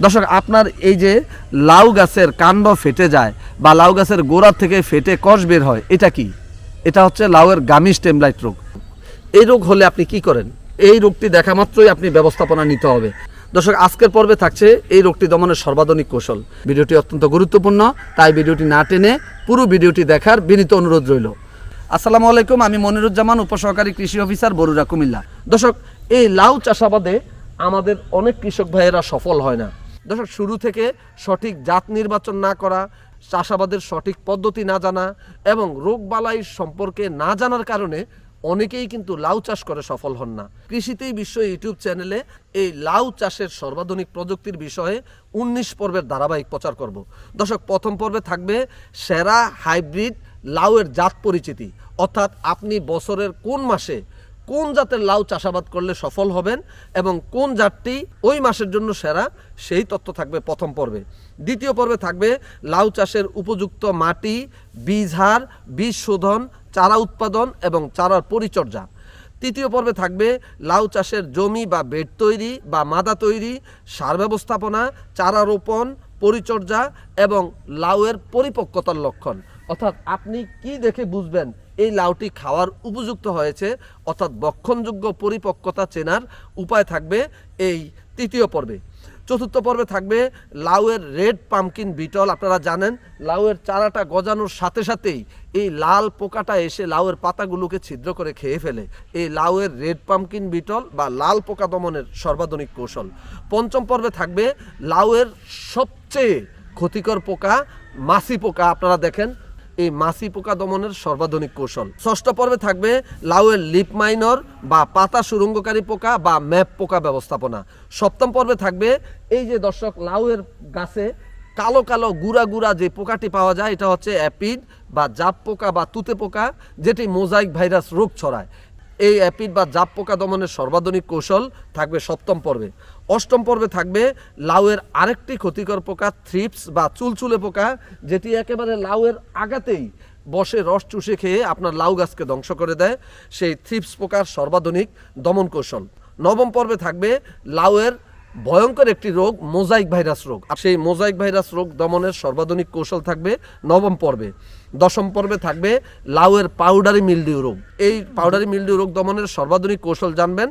দর্শক, আপনার এই যে লাউ গাছের কাণ্ড ফেটে যায় বা লাউ গাছের গোড়া থেকে ফেটে কষ বের হয়, এটা কি? এটা হচ্ছে লাউয়ের গামি স্টেমলাইট রোগ। এই রোগ হলে আপনি কি করেন? এই রোগটি দেখা মাত্রই আপনি ব্যবস্থাপনা নিতে হবে। দর্শক, আজকের পর্বে থাকছে এই রোগটি দমনের সর্বাধুনিক কৌশল। ভিডিওটি অত্যন্ত গুরুত্বপূর্ণ, তাই ভিডিওটি না টেনে পুরো ভিডিওটি দেখার বিনীত অনুরোধ রইল। আসসালামু আলাইকুম, আমি মনিরুজ্জামান, উপসহকারী কৃষি অফিসার বরুরা কুমিল্লা। দর্শক, এই লাউ চাষাবাদে আমাদের অনেক কৃষক ভাইয়েরা সফল হয় না। দর্শক, শুরু থেকে সঠিক জাত নির্বাচন না করা, চাষাবাদের সঠিক পদ্ধতি না জানা এবং রোগবালাই সম্পর্কে না জানার কারণে অনেকেই কিন্তু লাউ চাষ করে সফল হন না। কৃষিতেই বিশ্ব ইউটিউব চ্যানেলে এই লাউ চাষের সর্বাধুনিক প্রযুক্তির বিষয়ে উনিশ পর্বের ধারাবাহিক প্রচার করব। দর্শক, প্রথম পর্বে থাকবে সেরা হাইব্রিড লাউয়ের জাত পরিচিতি। অর্থাৎ আপনি বছরের কোন মাসে কোন জাতের লাউ চাষাবাদ করলে সফল হবেন এবং কোন জাতটি ওই মাসের জন্য সেরা, সেই তথ্য থাকবে প্রথম পর্বে। দ্বিতীয় পর্বে থাকবে লাউ চাষের উপযুক্ত মাটি, বীজ হার, বীজ শোধন, চারা উৎপাদন এবং চারার পরিচর্যা। তৃতীয় পর্বে থাকবে লাউ চাষের জমি বা বেড তৈরি বা মাদা তৈরি, সার ব্যবস্থাপনা, চারা রোপণ, পরিচর্যা এবং লাউয়ের পরিপক্কতার লক্ষণ। অর্থাৎ আপনি কি দেখে বুঝবেন? এই লাউটি খাওয়ার উপযুক্ত হয়েছে, অর্থাৎ বক্ষণযোগ্য পরিপক্কতা চেনার উপায় থাকবে এই তৃতীয় পর্বে। চতুর্থ পর্বে থাকবে লাউয়ের রেড পামকিন বিটল, আপনারা জানেন, লাউয়ের চারাটা গজানোর সাথে সাথেই এই লাল পোকাটা এসে লাউয়ের পাতাগুলোকে ছিদ্র করে খেয়ে ফেলে। এই লাউয়ের রেড পামকিন বিটল বা লাল পোকা দমনের সর্বাধুনিক কৌশল। পঞ্চম পর্বে থাকবে লাউয়ের সবচেয়ে ক্ষতিকর পোকা মাছি পোকা, আপনারা দেখেন এই মাছি পোকা দমনের সর্বাধুনিক কৌশল। ষষ্ঠ পর্বে থাকবে লাউয়ের লিপ মাইনর বা পাতা সুরঙ্গকারী পোকা বা ম্যাপ পোকা ব্যবস্থাপনা। সপ্তম পর্বে থাকবে এই যে দর্শক, লাউয়ের গাছে কালো কালো গুড়া গুড়া যে পোকাটি পাওয়া যায়, এটা হচ্ছে অ্যাপিড বা জাপ পোকা বা তুতে পোকা, যেটি মোজাইক ভাইরাস রোগ ছড়ায়। এই অ্যাপিড বা জাপ পোকা দমনের সর্বাধুনিক কৌশল থাকবে সপ্তম পর্বে। অষ্টম পর্বে থাকবে লাউয়ের আরেকটি ক্ষতিকর পোকা, থ্রিপস বা চুলচুলে পোকা, যেটি একেবারে লাউয়ের আগাতেই বসে রস চুষে খেয়ে আপনার লাউ গাছকে ধ্বংস করে দেয়। সেই থ্রিপস পোকার সর্বাধুনিক দমন কৌশল। নবম পর্বে থাকবে লাউয়ের ভয়ঙ্কর একটি রোগ, মোজাইক ভাইরাস রোগ। আর সেই মোজাইক ভাইরাস রোগ দমনের সর্বাধুনিক কৌশল থাকবে নবম পর্বে। দশম পর্বে থাকবে লাউয়ের পাউডারি মিলডিউ রোগ। এই পাউডারি মিলডিউ রোগ দমনের সর্বাধুনিক কৌশল জানবেন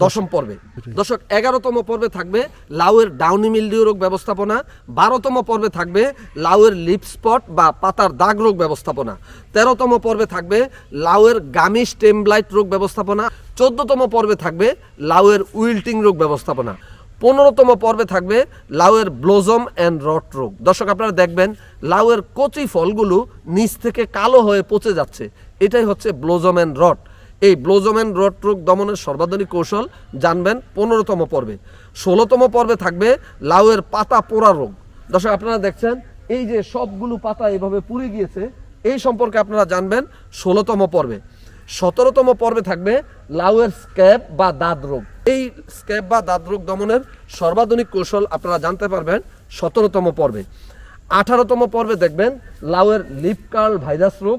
দশম পর্বে। দর্শক এগারোতম পর্বে থাকবে লাউয়ের ডাউনি মিলডিউ রোগ ব্যবস্থাপনা বারোতম পর্বে থাকবে লাউয়ের লিপ স্পট বা পাতার দাগ রোগ ব্যবস্থাপনা তেরোতম পর্বে থাকবে লাউয়ের গামি স্টেম ব্লাইট রোগ ব্যবস্থাপনা চোদ্দতম পর্বে থাকবে লাউয়ের উইল্টিং রোগ ব্যবস্থাপনা পনেরোতম পর্বে থাকবে লাউয়ের ব্লোজম অ্যান্ড রট রোগ। দর্শক আপনারা দেখবেন লাউয়ের কচি ফলগুলো নিচ থেকে কালো হয়ে পচে যাচ্ছে। এটাই হচ্ছে ব্লোজম অ্যান্ড রট। এই ব্লোজম অ্যান্ড রট রোগ দমনের সর্বাধুনিক কৌশল জানবেন পনেরোতম পর্বে। ষোলোতম পর্বে থাকবে লাউয়ের পাতা পোড়া রোগ। দর্শক, আপনারা দেখছেন, এই যে সবগুলো পাতা এভাবে পুড়ে গিয়েছে, এই সম্পর্কে আপনারা জানবেন ষোলোতম পর্বে। সতেরোতম পর্বে থাকবে লাউয়ের স্ক্যাব বা দাঁত রোগ। এই স্ক্যাব বা দাঁত রোগ দমনের সর্বাধুনিক কৌশল আপনারা জানতে পারবেন সতেরোতম পর্বে। আঠারোতম পর্বে দেখবেন লাউয়ের লিপকার্ল ভাইরাস রোগ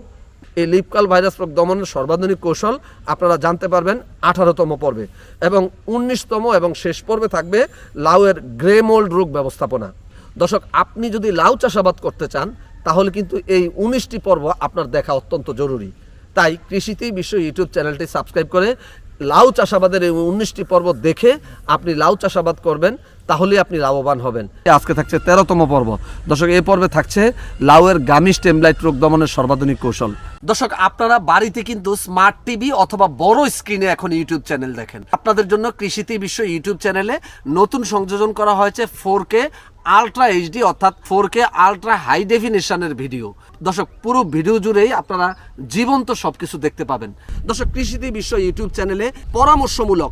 এই লিপকাল ভাইরাস রোগ দমনের সর্বাধুনিক কৌশল আপনারা জানতে পারবেন আঠারোতম পর্বে এবং উনিশতম এবং শেষ পর্বে থাকবে লাউয়ের গ্রে মোল্ড রোগ ব্যবস্থাপনা। দর্শক, আপনি যদি লাউ চাষাবাদ করতে চান, তাহলে কিন্তু এই উনিশটি পর্ব আপনার দেখা অত্যন্ত জরুরি। তাই কৃষিতেই বিশ্ব ইউটিউব চ্যানেলটি সাবস্ক্রাইব করে লাউ চাষাবাদের এই উনিশটি পর্ব দেখে আপনি লাউ চাষাবাদ করবেন তাহলে আপনি লাভবান হবেন। আজকে থাকছে তেরোতম পর্ব। দর্শক, এই পর্বে থাকছে লাউয়ের গামি স্টেমলাইট রোগ দমনের সর্বাধুনিক কৌশল। দর্শক, আপনারা বাড়িতে কিন্তু স্মার্ট টিভি অথবা বড় স্ক্রিনে এখন ইউটিউব চ্যানেল দেখেন। আপনাদের জন্য কৃষিতে বিশ্ব ইউটিউব চ্যানেলে নতুন সংযোজন করা হয়েছে ফোর কে আলট্রা এইচডি, অর্থাৎ ফোর কে আলট্রা হাই ডেফিনেশনের ভিডিও। দর্শক, পুরো ভিডিও জুড়েই আপনারা জীবন্ত সবকিছু দেখতে পাবেন। দর্শক কৃষিতে বিশ্ব ইউটিউব চ্যানেলে পরামর্শমূলক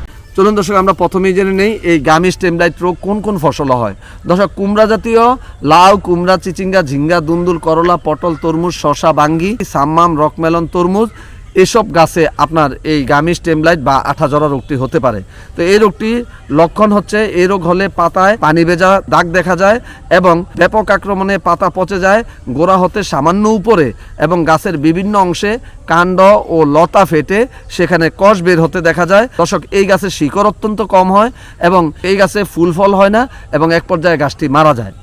চলুন দর্শক, আমরা প্রথমেই জেনে নেই এই গামি স্টেমলাইট রোগ কোন কোন ফসল হয়। দর্শক, কুমড়া জাতীয় লাউ, কুমড়া, চিচিঙ্গা, ঝিঙ্গা, দুন্দুল, করলা, পটল, তরমুজ শশা বাঙ্গি, সাম্মাম, রকমেলন তরমুজ এসব গাছে আপনার এই গামি স্টেমলাইট বা আঠা জরা রোগটি হতে পারে। তো এই রোগটি লক্ষণ হচ্ছে এই রোগ হলে পাতায় পানি ভেজা দাগ দেখা যায় এবং ব্যাপক আক্রমণে পাতা পচে যায়, গোড়া হতে সামান্য উপরে এবং গাছের বিভিন্ন অংশে কাণ্ড ও লতা ফেটে সেখানে কষ বের হতে দেখা যায়। দর্শক, এই গাছের শিকড় অত্যন্ত কম হয় এবং এই গাছে ফুল ফল হয় না এবং এক পর্যায়ে গাছটি মারা যায়।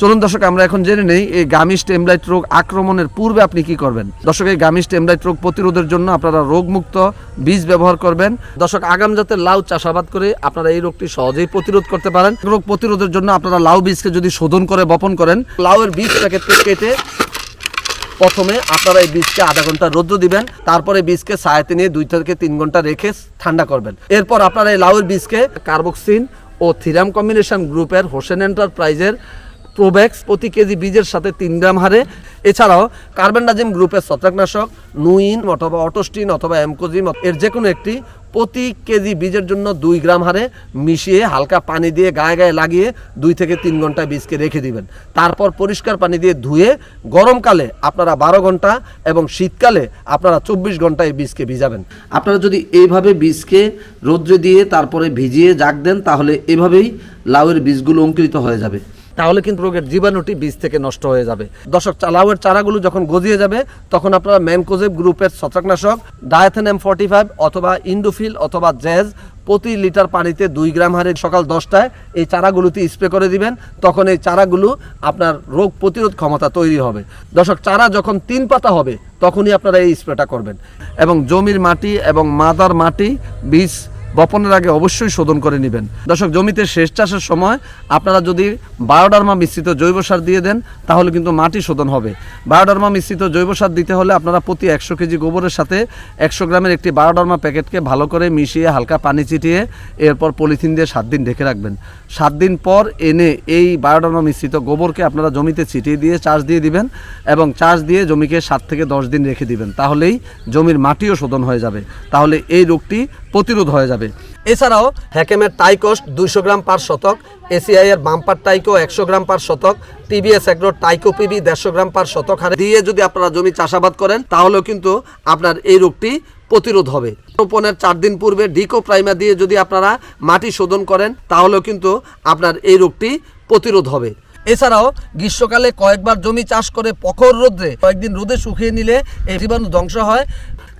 চলুন দর্শক, আমরা এখন জেনে নেই এই গামি স্টেমলাইট রোগ আক্রমণের পূর্বে আপনি কি করবেন। দর্শক, এই গামি স্টেমলাইট রোগ প্রতিরোধের জন্য আপনারা রোগমুক্ত বীজ ব্যবহার করবেন। দর্শক, আগাম জাতের লাউ চাষাবাদ করে আপনারা এই রোগটি সহজেই প্রতিরোধ করতে পারেন। রোগ প্রতিরোধের জন্য আপনারা লাউ বীজকে যদি শোধন করে বপন করেন, লাউয়ের বীজটাকে কেটে প্রথমে আপনারা এই বীজকে আধা ঘণ্টা রৌদ্র দিবেন, তারপরে বীজকে ছায়াতে নিয়ে দুই থেকে তিন ঘণ্টা রেখে ঠান্ডা করবেন। এরপর আপনারা এই লাউয়ের বীজকে কার্বক্সিন ও থিরাম কম্বিনেশন গ্রুপের হোসেন এন্টারপ্রাইজের প্রোভ্যাক্স প্রতি কেজি বীজের সাথে তিন গ্রাম হারে। এছাড়াও কার্বেন্ডাজিম গ্রুপের ছত্রাকনাশক, নুইন অথবা অটোস্টিন অথবা অ্যামকোজিম এর যে কোনো একটি প্রতি কেজি বীজের জন্য দুই গ্রাম হারে মিশিয়ে হালকা পানি দিয়ে গায়ে গায়ে লাগিয়ে দুই থেকে তিন ঘণ্টা বীজকে রেখে দিবেন। তারপর পরিষ্কার পানি দিয়ে ধুয়ে গরমকালে আপনারা বারো ঘণ্টা এবং শীতকালে আপনারা চব্বিশ ঘন্টায় বীজকে ভিজাবেন। আপনারা যদি এইভাবে বীজকে রৌদ্রে দিয়ে তারপরে ভিজিয়ে জাগ দেন, তাহলে এভাবেই লাউয়ের বীজগুলো অঙ্কুরিত হয়ে যাবে। তাহলে কিন্তু রোগের জীবাণুটি বীজ থেকে নষ্ট হয়ে যাবে। দর্শক চালাওয়ের চারাগুলো যখন গজিয়ে যাবে, তখন আপনারা ম্যানকোজেব গ্রুপের ছত্রাকনাশক, ডায়াথেনাম ফর্টি ফাইভ অথবা ইন্ডোফিল অথবা জ্যাজ প্রতি লিটার পানিতে দুই গ্রাম হারে সকাল দশটায় এই চারাগুলোতে স্প্রে করে দিবেন। তখন এই চারাগুলো আপনার রোগ প্রতিরোধ ক্ষমতা তৈরি হবে। দর্শক, চারা যখন তিন পাতা হবে, তখনই আপনারা এই স্প্রেটা করবেন। এবং জমির মাটি এবং মাদার মাটি, বীজ বপনের আগে অবশ্যই শোধন করে নেবেন। দর্শক, জমিতে শেষ চাষের সময় আপনারা যদি বায়োডার্মা মিশ্রিত জৈব সার দিয়ে দেন, তাহলে কিন্তু মাটি শোধন হবে। বায়োডার্মা মিশ্রিত জৈব সার দিতে হলে আপনারা প্রতি একশো কেজি গোবরের সাথে একশো গ্রামের একটি বায়োডার্মা প্যাকেটকে ভালো করে মিশিয়ে হালকা পানি চিটিয়ে এরপর পলিথিন দিয়ে সাত দিন ঢেকে রাখবেন। সাত দিন পর এনে এই বায়োডার্মা মিশ্রিত গোবরকে আপনারা জমিতে ছিটিয়ে দিয়ে চাষ দিয়ে দিবেন এবং চাষ দিয়ে জমিকে সাত থেকে দশ দিন রেখে দিবেন। তাহলেই জমির মাটিও শোধন হয়ে যাবে। তাহলে এই রোগটি প্রতিরোধ হয়ে যাবে। এছাড়াও হ্যাকেমের টাইকোস্ট দুইশো গ্রাম পার শতক, এসিআই এর বাম্পার টাইকো একশো গ্রাম পার শতক টিবিএস এগ্রো টাইকো পিবি দেড়শো গ্রাম পার শতক হারে। দিয়ে যদি আপনারা জমি চাষাবাদ করেন, তাহলেও কিন্তু আপনার এই রোগটি প্রতিরোধ হবে। রোপণের চার দিন পূর্বে ডিকো প্রাইমার দিয়ে যদি আপনারা মাটি শোধন করেন, তাহলেও কিন্তু আপনার এই রোগটি প্রতিরোধ হবে। এছাড়াও গ্রীষ্মকালে কয়েকবার জমি চাষ করে প্রখর রোদ্রে কয়েকদিন রোদে শুকিয়ে নিলে এই জীবাণু ধ্বংস হয়।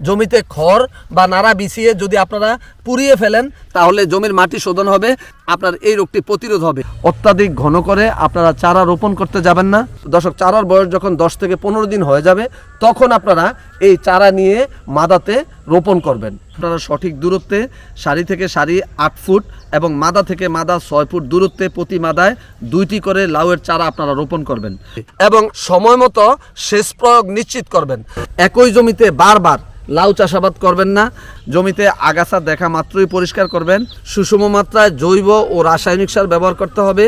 জমিতে খড় বা নাড়া বিছিয়ে যদি আপনারা পুড়িয়ে ফেলেন, তাহলে জমির মাটি শোধন হবে, আপনার এই রোগটি প্রতিরোধ হবে। অত্যাধিক ঘন করে আপনারা চারা রোপণ করতে যাবেন না। দর্শক, চারার বয়স যখন দশ থেকে পনেরো দিন হয়ে যাবে, তখন আপনারা এই চারা নিয়ে মাদাতে রোপণ করবেন। আপনারা সঠিক দূরত্বে সারি থেকে সারি আট ফুট এবং মাদা থেকে মাদা ছয় ফুট দূরত্বে প্রতি মাদায় দুইটি করে লাউয়ের চারা আপনারা রোপণ করবেন এবং সময় মতো সেচ প্রয়োগ নিশ্চিত করবেন। একই জমিতে বারবার লাউ চাষাবাদ করবেন না। জমিতে আগাছা দেখা মাত্রই পরিষ্কার করবেন। সুষম মাত্রায় জৈব ও রাসায়নিক সার ব্যবহার করতে হবে।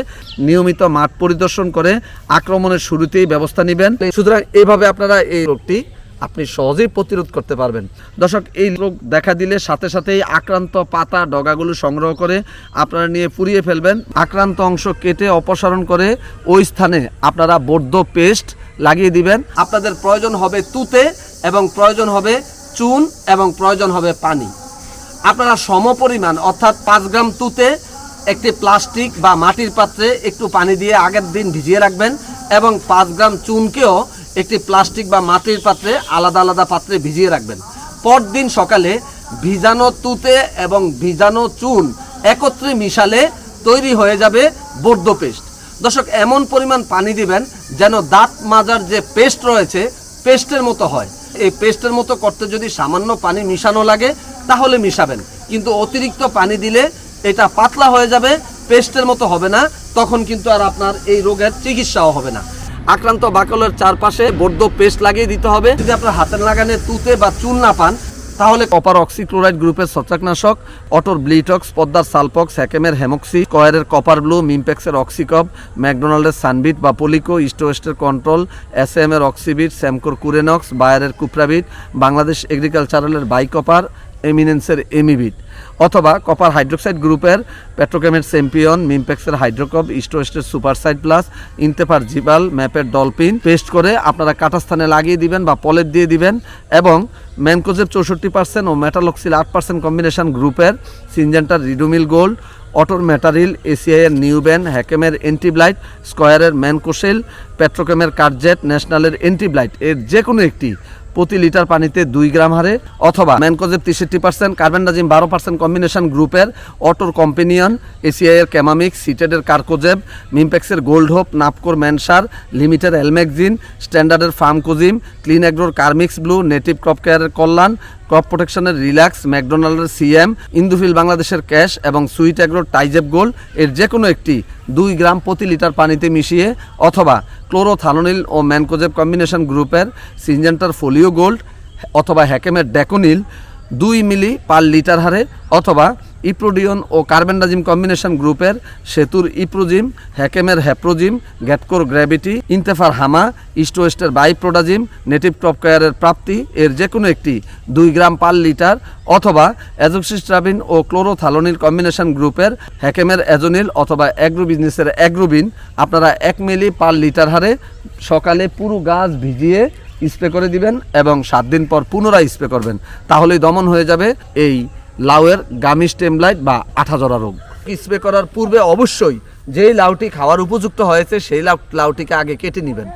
নিয়মিত মাঠ পরিদর্শন করে আক্রমণের শুরুতেই ব্যবস্থা নেবেন। সুতরাং এইভাবে আপনারা এই রোগটি আপনি সহজেই প্রতিরোধ করতে পারবেন। দর্শক, এই রোগ দেখা দিলে সাথে সাথেই আক্রান্ত পাতা, ডগাগুলো সংগ্রহ করে আপনারা নিয়ে পুড়িয়ে ফেলবেন। আক্রান্ত অংশ কেটে অপসারণ করে ওই স্থানে আপনারা বৌদ্ধ পেস্ট লাগিয়ে দিবেন। আপনাদের প্রয়োজন হবে তুতে এবং প্রয়োজন হবে চুন এবং প্রয়োজন হবে পানি। আপনারা সমপরিমাণ, অর্থাৎ পাঁচ গ্রাম তুতে একটি প্লাস্টিক বা মাটির পাত্রে একটু পানি দিয়ে আগের দিন ভিজিয়ে রাখবেন এবং পাঁচ গ্রাম চুনকেও একটি প্লাস্টিক বা মাটির পাত্রে আলাদা আলাদা পাত্রে ভিজিয়ে রাখবেন। পরদিন সকালে ভিজানো তুতে এবং ভিজানো চুন একত্রে মিশালে তৈরি হয়ে যাবে বর্ধ পেস্ট। দর্শক, এমন পরিমাণ পানি দিবেন যেন দাঁত মাজার যে পেস্ট রয়েছে, পেস্টের মতো হয়। এই পেস্টের মতো করতে যদি সামান্য পানি মিশানো লাগে, তাহলে মিশাবেন। কিন্তু অতিরিক্ত পানি দিলে এটা পাতলা হয়ে যাবে, পেস্টের মতো হবে না, তখন কিন্তু আর আপনার এই রোগের চিকিৎসাও হবে না। আক্রান্ত বাকলের চারপাশে বর্ধ পেস্ট লাগিয়ে দিতে হবে। যদি আপনার হাতের লাগানে তুতে বা চুন না পান তাহলে কপার অক্সিক্লোরাইড গ্রুপের ছত্রাকনাশক অটোর ব্লিটক্স পদ্মার সালপক্স, হ্যাকেমের হেমক্সি, কয়ারের কপার ব্লু মিমপেক্সের অক্সিকপ ম্যাকডোনাল্ডের সানবিট বা পলিকো ইস্টোয়েস্টের কন্ট্রোল এস এম এর অক্সিবিট স্যামকোর কুরেনক্স বায়ারের কুপ্রাবিট বাংলাদেশ এগ্রিকালচারালের বাইকপার এমিনেন্সের এমিবিট অথবা কপার হাইড্রোক্সাইড গ্রুপের পেট্রোকেমের চ্যাম্পিয়ন মিমপেক্সের হাইড্রোকপ ইস্টোয়েস্টের সুপারসাইড প্লাস ইনতেফার জিবাল ম্যাপের ডলফিন পেস্ট করে আপনারা কাটাস্থানে লাগিয়ে দিবেন বা পলেট দিয়ে দিবেন এবং ম্যানকোজেব চৌষট্টি পার্সেন্ট ও মেটালক্সিল আট পার্সেন্ট কম্বিনেশন গ্রুপের সিনজেন্টার রিডুমিল গোল্ড অটোর ম্যাটারিল এসিআইয়ের নিউব্যান হ্যাকেমের এন্টিব্লাইট স্কয়ারের ম্যানকোশেল পেট্রোকেমের কার্জেট ন্যাশনালের এন্টিব্লাইট এর যে কোনো একটি প্রতি লিটার পানিতে দুই গ্রাম হারে অথবা ম্যানকোজেব তেষট্টি পার্সেন্ট কার্বেন্ডাজিম বারো পার্সেন্ট কম্বিনেশন গ্রুপের অটোর কম্পেনিয়ন এসিআইয়ের ক্যামামিক্স সিটেডের কার্কোজেব, মিমপ্যাক্সের গোল্ড হোপ নাপকোর ম্যানসার, লিমিটেড এলম্যাগজিন স্ট্যান্ডার্ডের ফার্মকোজিম, ক্লিন অ্যাগ্রোর কার্মিক্স ব্লু, নেটিভ ক্রপ কেয়ারের কল্যাণ ক্রপ প্রোটেকশনের রিল্যাক্স, ম্যাকডোনাল্ডের সিএম, ইন্দুফিল বাংলাদেশের ক্যাশ এবং সুইট অ্যাগ্রো টাইজেপ গোল্ড এর যে কোনো একটি দুই গ্রাম প্রতি লিটার পানিতে মিশিয়ে অথবা ক্লোরোথানোনিল ও ম্যানকোজেব কম্বিনেশন গ্রুপের সিনজেন্টার ফোলিও গোল্ড অথবা হ্যাকেমের ড্যাকোনিল দুই মিলি পার লিটার হারে অথবা ইপ্রোডিয়ন ও কার্বেন্ডাজিম কম্বিনেশন গ্রুপের সেতুর ইপ্রোজিম, হ্যাকেমের হ্যাপ্রোজিম গ্যাটকোর গ্র্যাভিটি, ইন্তেফার হামা, ইস্ট ওয়েস্টের বাইপ্রোডাজিম, নেটিভ ক্রপ কেয়ারের প্রাপ্তি, এর যে কোনো একটি দুই গ্রাম পার লিটার অথবা অ্যাজোক্সিস্ট্রাবিন ও ক্লোরোথালোনিল কম্বিনেশন গ্রুপের হ্যাকেমের অ্যাজোনিল অথবা অ্যাগ্রো বিজনেসের অ্যাগ্রোবিন আপনারা এক মিলি পার লিটার হারে সকালে পুরো গাছ ভিজিয়ে স্প্রে করে দিবেন এবং সাত দিন পর পুনরায় স্প্রে করবেন। তাহলেই দমন হয়ে যাবে এই লাউয়ের গামি স্টেমলাইট বা আঠা আঠাজরা রোগ। স্প্রে করার পূর্বে অবশ্যই যেই লাউটি খাওয়ার উপযুক্ত হয়েছে, সেই লাউ লাউটিকে আগে কেটে নেবেন।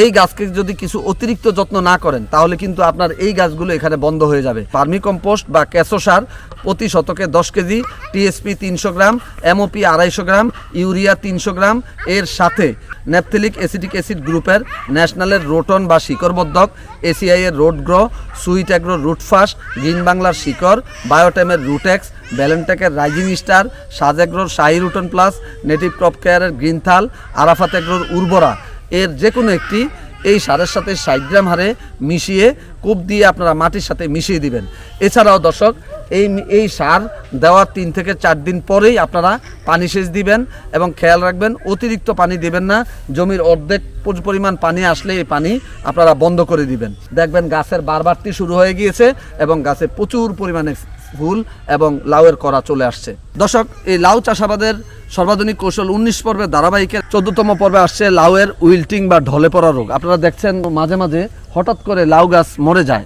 এই গাছকে যদি কিছু অতিরিক্ত যত্ন না করেন, তাহলে কিন্তু আপনার এই গাছগুলো এখানে বন্ধ হয়ে যাবে। পার্মি কম্পোস্ট বা ক্যাসো সার প্রতি শতকে দশ কেজি, টিএসপি তিনশো গ্রাম, এমওপি আড়াইশো গ্রাম, ইউরিয়া তিনশো গ্রাম। এর সাথে ন্যাপথেলিক অ্যাসিডিক অ্যাসিড গ্রুপের ন্যাশনালের রোটন বা শিকড়বর্ধক, এসিআই এর root grow, sweet agro রুটফাস green বাংলার শিকড় বায়োটেমের রুটেক্স ব্যালেন্টেকের রাইজিং স্টার, সাজ অ্যাগ্রোর শাহি রুটন প্লাস, নেটিভ ক্রপ কেয়ারের গ্রিনথাল আরাফাত অ্যাগ্রোর উর্বরা। এর যে কোনো একটি এই সারের সাথে ষাট গ্রাম হারে মিশিয়ে কূপ দিয়ে আপনারা মাটির সাথে মিশিয়ে দিবেন। এছাড়াও দর্শক, এই এই সার দেওয়ার তিন থেকে চার দিন পরেই আপনারা পানি সেচ দিবেন এবং খেয়াল রাখবেন, অতিরিক্ত পানি দিবেন না। জমির অর্ধেক পরি- পরিমাণ পানি আসলে এই পানি আপনারা বন্ধ করে দিবেন। দেখবেন গাছের বারবারতি শুরু হয়ে গিয়েছে এবং গাছে প্রচুর পরিমাণে ফুল এবং লাউয়ের করা চলে আসছে। দর্শক, এই লাউ চাষাবাদের সর্বাধুনিক কৌশল উনিশ পর্বে ধারাবাহিকের চোদ্দতম পর্বে আসছে লাউয়ের উইল্টিং বা ঢলে পড়া রোগ। আপনারা দেখছেন মাঝে মাঝে হঠাৎ করে লাউ গাছ মরে যায়,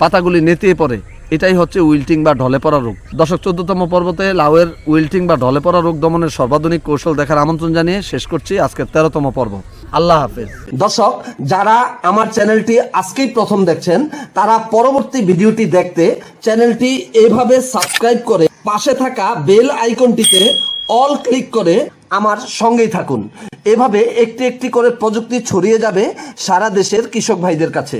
পাতাগুলি নেতিয়ে পড়ে। এটাই হচ্ছে উইল্টিং বা ঢলে পড়া রোগ। দশক চোদ্দতম পর্বতে লাউয়ের উইল্টিং বা ঢলে পড়া রোগ দমনের সর্বাধুনিক কৌশল দেখার আমন্ত্রণ জানিয়ে শেষ করছি আজকের তেরোতম পর্ব। আল্লাহ হাফেজ। দর্শক, যারা আমার চ্যানেলটি আজকেই প্রথম দেখছেন, তারা পরবর্তী ভিডিওটি দেখতে চ্যানেলটি এভাবে সাবস্ক্রাইব করে পাশে থাকা বেল আইকনটিতে অল ক্লিক করে আমার সঙ্গেই থাকুন। এভাবে একটি একটি করে প্রযুক্তি ছড়িয়ে যাবে সারা দেশের কৃষক ভাইদের কাছে।